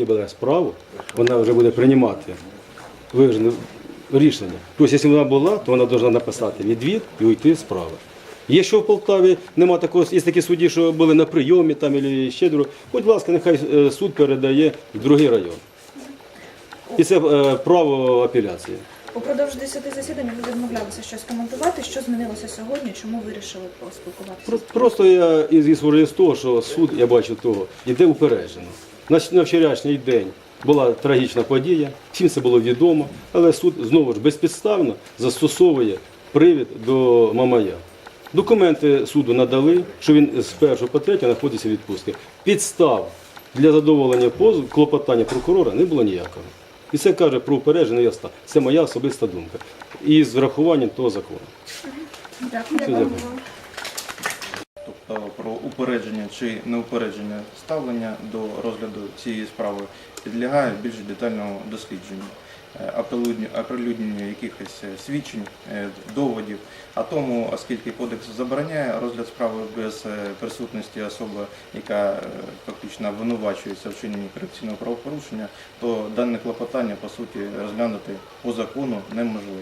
який бере справу, вона вже буде приймати виважене рішення. Тобто, якщо вона була, то вона повинна написати відвід і уйти з справи. Є що в Полтаві нема такого, є такі судді, що були на прийомі там або ще друг. Будь ласка, нехай е, суд передає в другий район. І це е, право апеляції. Упродовж 10 засідань ви відмовлялися щось коментувати. Що змінилося сьогодні? Чому вирішили поспілкуватися? Просто я із з того, що суд, я бачу того, іде упереджено. На вчорашній день була трагічна подія, всім це було відомо, але суд знову ж безпідставно застосовує привід до Мамая. Документи суду надали, що він з 1 по 3 знаходиться в відпустці. Підстав для задоволення позову, клопотання прокурора не було ніякого. І це каже про упередження ясна. Це моя особиста думка. І з врахуванням того закону. Дякую. Дякую. Тобто про упередження чи неупередження ставлення до розгляду цієї справи підлягає більш детальному дослідженню, е, оприлюдню- оприлюдненню якихось е, свідчень, е, доводів. А тому, оскільки кодекс забороняє розгляд справи без е, присутності особи, яка е, фактично обвинувачується в вчиненні корупційного правопорушення, то дане клопотання по суті розглянути по закону неможливо.